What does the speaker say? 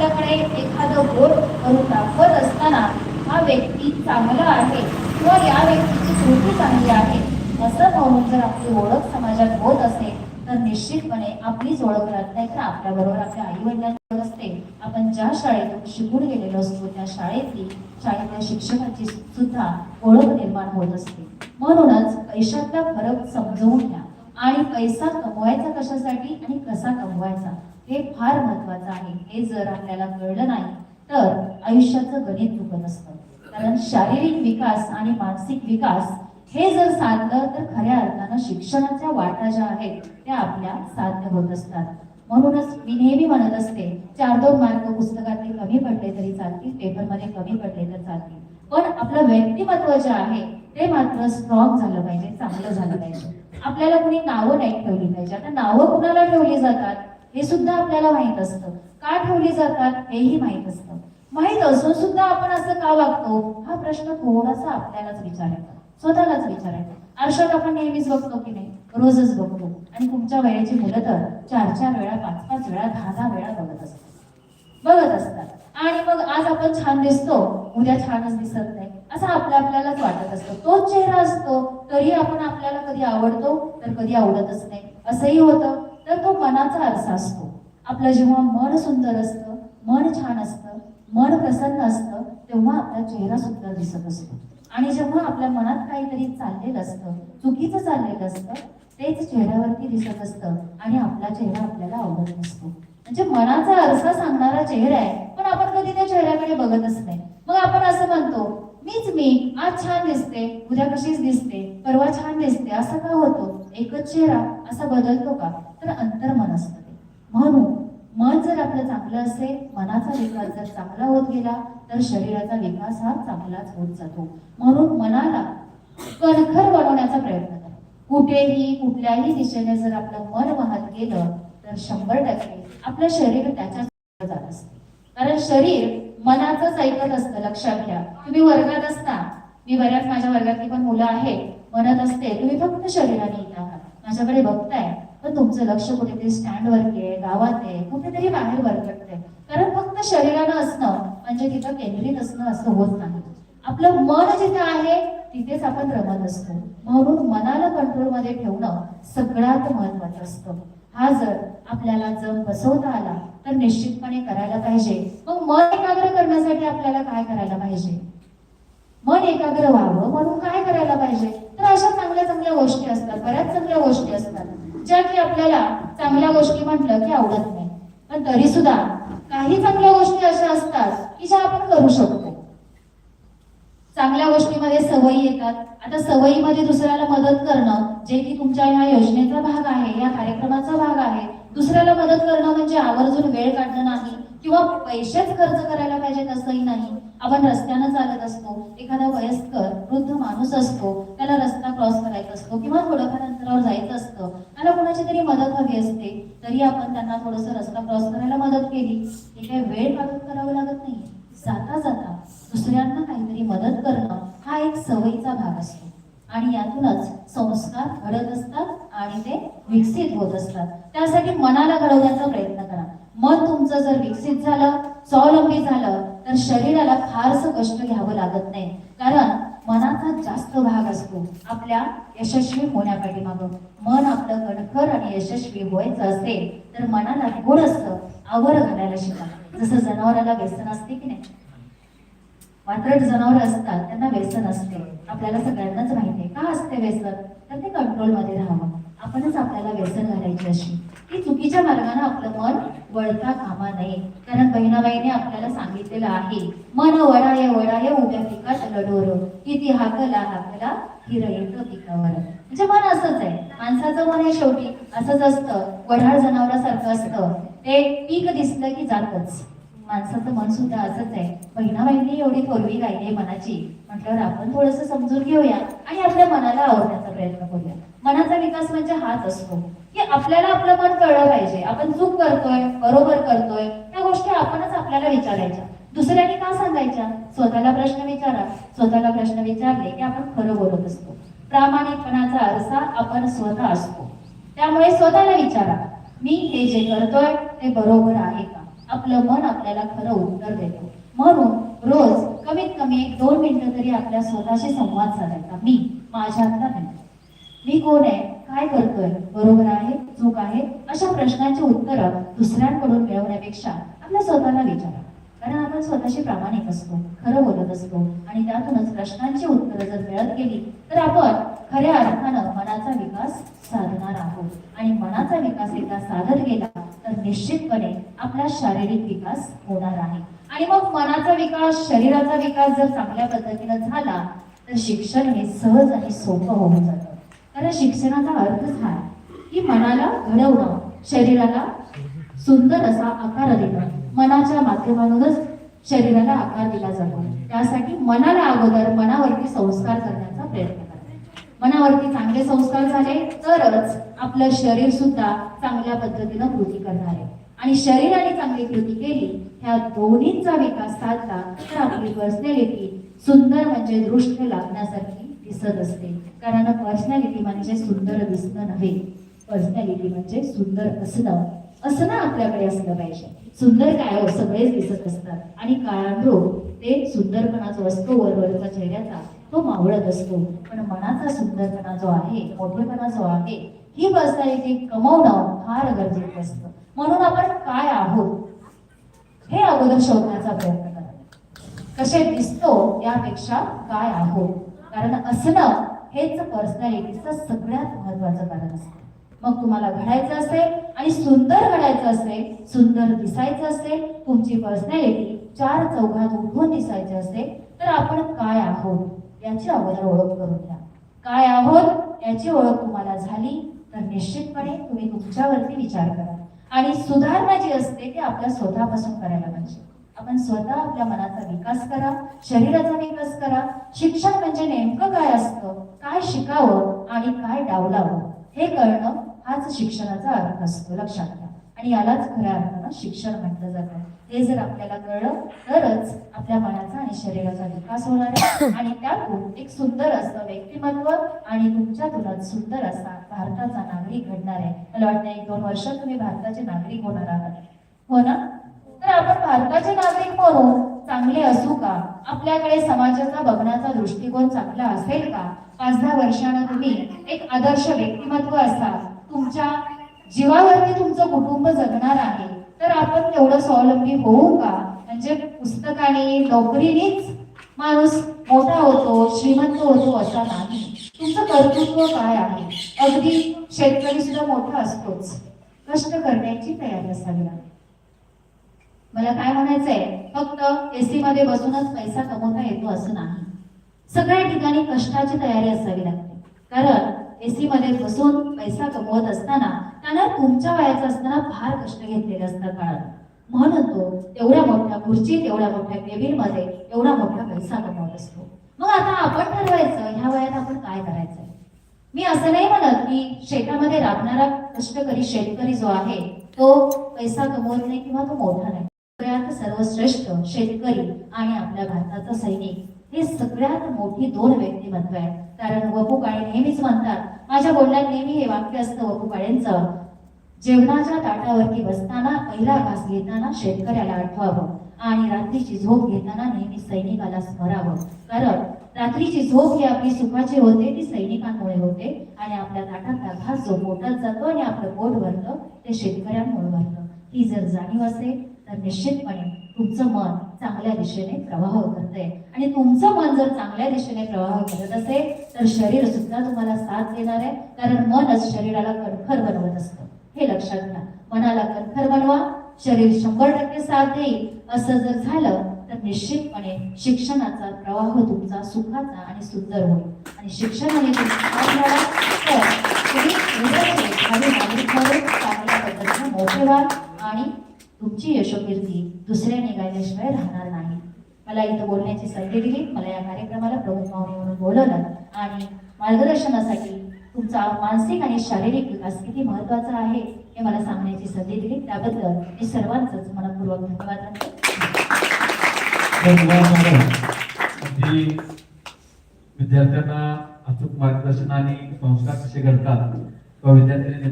आपल्याकडे एखादं बोट करून दाखवत असताना हा व्यक्ती चांगला आहे किंवा या व्यक्तीची कृती चांगली आहे असं म्हणून जर आपली ओळख समाजात होत असेल तर निश्चितपणे आपलीच ओळख राहत नाही. तर आपल्याबरोबर आपल्या आई वडिलांबरोबर असते. आपण ज्या शाळेतून शिकून गेलेलो असतो त्या शाळेतली शाळेतल्या शिक्षकाची सुद्धा ओळख निर्माण होत असते. म्हणूनच पैशातला फरक समजवून घ्या. आणि पैसा कमवायचा कशासाठी आणि कसा कमवायचा? हे फार महत्वाचं आहे. हे जर आपल्याला कळलं नाही तर आयुष्याचं गणित चुकत असतं. कारण शारीरिक विकास आणि मानसिक विकास हे जर साधलं तर खऱ्या अर्थानं शिक्षणाच्या वाटा ज्या आहेत त्या आपल्या साध्य होत असतात. म्हणूनच मी नेहमी म्हणत असते चार दोन मार्क पुस्तकातले कमी पडले तरी चालतील पेपरमध्ये कमी पडले तर चालतील. पण आपलं व्यक्तिमत्व जे आहे ते मात्र स्ट्रॉंग झालं पाहिजे चांगलं झालं पाहिजे. आपल्याला कुणी नावं नाही ठेवली पाहिजे. आता नावं कुणाला ठेवली जातात? हे सुद्धा आपल्याला माहीत असतं. का ठेवली जातात हेही माहीत असतं. माहीत असून सुद्धा आपण असं का वागतो? हा प्रश्न थोडासा आपल्यालाच विचारायचा. स्वतःलाच विचारायचा. आरशात आपण नेहमीच बघतो की नाही? रोजच बघतो. आणि तुमच्या वयाची मुलं तर चार चार वेळा पाच पाच वेळा दहा दहा वेळा बघत असतात. बघत असतात. आणि मग आज आपण छान दिसतो उद्या छानच दिसत नाही. असं आपल्या आपल्यालाच वाटत असतो. तोच चेहरा असतो तरी आपण आपल्याला कधी आवडतो तर कधी आवडतच नाही. असंही होतं. तर तो मनाचा आरसा असतो. आपलं जेव्हा मन सुंदर असतं मन छान असतं मन प्रसन्न असतं तेव्हा आपला चेहरा सुंदर दिसत असतो. आणि जेव्हा आपल्या मनात काहीतरी चाललेलं असतं चुकीचं चाललेलं असतं तेच चेहऱ्यावरती दिसत असतं आणि आपला चेहरा आपल्याला आवडत नसतो. म्हणजे मनाचा आरसा सांगणारा चेहरा आहे पण आपण कधी त्या चेहऱ्याकडे बघतच नाही. मग आपण असं म्हणतो मीच मी. आज छान दिसते. उद्या कशीच दिसते. परवा छान दिसते. असं का होतो? एकच चेहरा असा बदलतो का? तर अंतर्मन असतं ते म्हणून मन जर आपलं चांगलं असेल मनाचा विकास जर चांगला होत गेला तर शरीराचा विकास हा चांगलाच होत जातो. म्हणून मनाला कणखर बनवण्याचा प्रयत्न करा. कुठेही कुठल्याही दिशेने जर आपलं मन वाहत गेलं तर शंभर टक्के आपलं शरीर त्याच्या जात असते. कारण शरीर मनाचंच ऐकत असतं लक्षात घ्या. तुम्ही वर्गात असता. मी बऱ्याच माझ्या वर्गातली पण मुलं आहेत म्हणत असते तुम्ही फक्त शरीराने येत आहात. माझ्याकडे बघताय. पण तुमचं लक्ष कुठेतरी स्टँडवरती आहे गावात आहे कुठेतरी बाहेर वरकटतंय कारण फक्त शरीरानं असणं म्हणजे तिथं केंद्रित असणं असं होत नाही. आपलं मन जिथे आहे तिथेच आपण रमत असतो. म्हणून मनाला कंट्रोलमध्ये ठेवणं सगळ्यात महत्वाचं असतं. हा जर आपल्याला जम बसवता आला तर निश्चितपणे करायला पाहिजे. मग मन एकाग्र करण्यासाठी आपल्याला काय करायला पाहिजे? मन एकाग्र व्हावं म्हणून काय करायला पाहिजे? तर अशा चांगल्या चांगल्या गोष्टी असतात बऱ्याच चांगल्या गोष्टी असतात ज्या की आपल्याला चांगल्या गोष्टी म्हटलं की आवडत नाही. पण तरी सुद्धा काही चांगल्या गोष्टी अशा असतात की ज्या आपण करू शकतो. चांगल्या गोष्टीमध्ये सवयी येतात. आता सवयीमध्ये दुसऱ्याला मदत करणं जे की तुमच्या ह्या योजनेचा भाग आहे या कार्यक्रमाचा भाग आहे दुसऱ्याला मदत करणं म्हणजे आवर्जून वेळ काढणं नाही किंवा पैसेच खर्च करायला पाहिजेत असंही नाही. आपण रस्त्यानं चालत असतो एखादा वयस्कर वृद्ध माणूस असतो त्याला रस्ता क्रॉस करायचा असतो किंवा थोडंफार अंतरावर जायचं असतं त्याला कोणाची तरी मदत हवी असते तरी आपण त्यांना थोडंसं रस्ता क्रॉस करायला मदत केली. हे काही वेळ काढून करावं लागत नाही जाता जाता दुसऱ्यांना काहीतरी मदत करणं हा एक सवयीचा भाग असतो. आणि यातूनच संस्कार घडत असतात आणि ते विकसित होत असतात. त्यासाठी मनाला घडवण्याचा प्रयत्न करा. मन तुमचं जर विकसित झालं स्वावलंबी झालं तर शरीराला फारसं कष्ट घ्यावं लागत नाही. कारण मनाचा जास्त भाग असतो. आपल्या यशस्वी होण्यापाठीमागं. मन आपलं कणखर आणि यशस्वी व्हायचं असेल तर मनाला गोड असतं आवर घालायला शिका. जसं जनावराला व्यसन असते की नाही? वात्रट जनावर असतात त्यांना व्यसन असते. आपल्याला सगळ्यांनाच माहिती आहे. का असते व्यसन? तर ते कंट्रोलमध्ये राहावं. आपणच आपल्याला व्यसन घालायची अशी. की चुकीच्या मार्गाने आपलं मन वळता कामा नये. कारण बहिणाबाईने आपल्याला सांगितलेलं आहे मन वडाय वडाय उभ्या पिकात लढोर. किती हाकला हाकला हिर येतो पिकावर म्हणजे मन असंच आहे. माणसाचं मन हे शेवटी. असंच असतं. वढाळ जनावरासारखं असतं. ते पीक दिसलं की जातच. माणसाचं मन सुद्धा असंच आहे. बहिणाबाईंनी एवढी थोरवी गायली मनाची. म्हटल्यावर आपण थोडंसं समजून घेऊया आणि आपल्या मनाला आवडण्याचा प्रयत्न करूया. मनाचा विकास म्हणजे हाच असतो. की आपल्याला आपलं मन कळलं पाहिजे. आपण चूक करतोय बरोबर करतोय त्या गोष्टी आपणच आपल्याला विचारायच्या. दुसऱ्याने का सांगायच्या? स्वतःला प्रश्न विचारा. स्वतःला प्रश्न विचारले की आपण खरं बोलत असतो. प्रामाणिकपणाचा आरसा आपण स्वतः असतो. त्यामुळे स्वतःला विचारा. मी हे जे करतोय ते बरोबर आहे का? आपलं मन आपल्याला खरं उत्तर देतं. म्हणून रोज कमीत कमी एक दोन मिनिटं तरी आपल्या स्वतःशी संवाद साधायचा. मी माझ्यातला नाही मी कोण आहे? काय करतोय? बरोबर आहे? चूक आहे? अशा प्रश्नांची उत्तरं दुसऱ्यांकडून मिळवण्यापेक्षा आपल्या स्वतःला विचारा. कारण आपण स्वतःशी प्रामाणिक असतो खरं बोलत असतो आणि त्यातूनच प्रश्नांची उत्तरं जर मिळत गेली तर आपण खऱ्या अर्थानं मनाचा विकास साधणार आहोत. आणि मनाचा विकास एकदा साधत गेला तर निश्चितपणे आपला शारीरिक विकास होणार आहे. आणि मग मनाचा विकास शरीराचा विकास जर चांगल्या पद्धतीनं झाला तर शिक्षण हे सहज आणि सोपं होऊन जातं. कारण शिक्षणाचा अर्थच हा की मनाला घडवणं शरीराला सुंदर असा आकार देणं. मनाच्या माध्यमातूनच शरीराला आकार दिला जातो. त्यासाठी मनाला अगोदर मनावरती संस्कार करण्याचा प्रयत्न मनावरती चांगले संस्कार झाले तरच आपलं शरीर सुद्धा चांगल्या पद्धतीनं कृती करणार आहे. आणि शरीराने चांगली कृती केली ह्या दोन्हींचा विकास साधला तर आपली पर्सनॅलिटी सुंदर म्हणजे दृष्ट लागण्यासारखी दिसत असते. कारण पर्सनॅलिटी म्हणजे सुंदर दिसणं नव्हे. पर्सनॅलिटी म्हणजे सुंदर असणं. असणं आपल्याकडे असलं पाहिजे. सुंदर काय हो? सगळेच दिसत असतात. आणि काळांद्रोग ते सुंदरपणा जो असतो वरवरचा चेहऱ्याचा तो मावळत असतो. पण मनाचा सुंदरपणा जो आहे मोठेपणा जो आहे ही पर्सनॅलिटी कमवणं फार गरजेचं असतं. म्हणून आपण काय आहोत? हे अगोदर शोधण्याचा प्रयत्न करा. कसे दिसतो यापेक्षा काय आहोत? कारण असणं हेच पर्सनॅलिटीचं सगळ्यात महत्वाचं कारण असतं. मग तुम्हाला घडायचं असेल आणि सुंदर घडायचं असेल सुंदर दिसायचं असेल तुमची पर्सनॅलिटी चार चौघात उठून दिसायची असेल तर आपण काय आहोत? याची अगोदर ओळख करून घ्या. काय आहोत? याची ओळख तुम्हाला झाली तर निश्चितपणे तुम्ही तुमच्यावरती विचार करा. आणि सुधारणा जी असते ती आपल्या स्वतःपासून करायला पाहिजे. आपण स्वतः आपल्या मनाचा विकास करा शरीराचा विकास करा. शिक्षण म्हणजे नेमकं काय असतं? काय शिकावं आणि काय डावलावं? हे कळणं हाच शिक्षणाचा अर्थ असतो. लक्षात आणि यालाच खऱ्या अर्थानं शिक्षण म्हटलं जातं. हे जर आपल्याला कळलं तरच आपल्या मनाचा आणि शरीराचा विकास होणार आहे. आणि त्यातून एक सुंदर असं व्यक्तिमत्व आणि तुमच्यातूनच सुंदर असा भारताचा नागरिक घडणार आहे. मला वाटतं एक दोन वर्षात तुम्ही भारताचे नागरिक होणार आहात. हो ना? तर आपण भारताचे नागरिक म्हणून चांगले असू का? आपल्याकडे समाजाचा बघण्याचा दृष्टिकोन चांगला असेल का? पाच दहा वर्षानं तुम्ही एक आदर्श व्यक्तिमत्व असाल. तुमच्या जीवावरती तुमचं कुटुंब जगणार आहे तर आपण तेवढं स्वावलंबी होऊ का? म्हणजे पुस्तकाने नोकरीनेच माणूस मोठा होतो श्रीमंत होतो असा नाही. तुमचं कर्तृत्व काय आहे? अगदी शेतकरी सुद्धा मोठा असतोच. कष्ट करण्याची तयारी असावी मला काय म्हणायचंय? फक्त एसी मध्ये बसूनच पैसा कमवता येतो असं नाही. सगळ्या ठिकाणी कष्टाची तयारी असावी लागते. कारण एसी मध्ये बसून पैसा कमवत असताना त्यानं तुमच्या वयाचा असताना फार कष्ट घेतलेले असतात काळात म्हणून तो तेवढ्या मोठ्या खुर्चीत एवढ्या मोठ्या केबिनमध्ये एवढा मोठा पैसा कमवत असतो. मग आता आपण ठरवायचं ह्या वयात आपण काय करायचंय मी असं नाही म्हणत की शेतामध्ये राबणारा कष्टकरी शेतकरी जो आहे तो पैसा कमवत नाही किंवा तो मोठा नाही. सगळ्यात सर्वश्रेष्ठ शेतकरी आणि आपल्या भारताचा सैनिक हे सगळ्यात मोठी दोन व्यक्तिमत्व आहेत कारण वपू काळे नेहमीच म्हणतात माझ्या बोलण्यात नेहमी हे वाक्य असतं वपू काळेंचं जेवणाच्या ताटावरती बसताना पहिला घास घेताना शेतकऱ्याला आठवावं आणि रात्रीची झोप घेताना नेहमी सैनिकाला स्मरावं. कारण रात्रीची झोप ही आपली सुखाची होते ती सैनिकांमुळे होते आणि आपल्या ताटातला घास जो पोटात जातो आणि आपलं पोट भरतं ते शेतकऱ्यांमुळे भरतं. ही जर जाणीव असेल तर निश्चितपणे तुमचं मन चांगल्या दिशेने प्रवाह करतंय. आणि तुमचं मन जर चांगल्या दिशेने प्रवाह करत असेल तर शरीर सुद्धा तुम्हाला साथ देणार आहे कारण मनच शरीराला कणखर बनवत असतं. हे लक्षात घ्या. मनाला कणखर बनवा शरीर शंभर टक्के साथ देईल. असं जर झालं तर निश्चितपणे शिक्षणाचा प्रवाह तुमचा सुखाचा आणि सुंदर होईल. आणि शिक्षणाने तुम्ही चांगल्या पद्धतीने मोठे व्हाल आणि तुमची यशोकीर्ती दुसऱ्या निघाल्याशिवाय राहणार नाही. मला इथं बोलण्याची संधी दिली. मला या कार्यक्रमाला प्रमुख पाहुणे म्हणून बोलवलं. आणि मार्गदर्शनासाठी तुमचा मानसिक आणि शारीरिक विकास किती महत्त्वाचा आहे हे मला सांगण्याची संधी दिली. त्याबद्दल मी सर्वांचंच मनपूर्वक धन्यवाद विद्यार्थ्यांना अचूक मार्गदर्शन आणि संस्कार कसे करतात किंवा विद्यार्थ्यांनी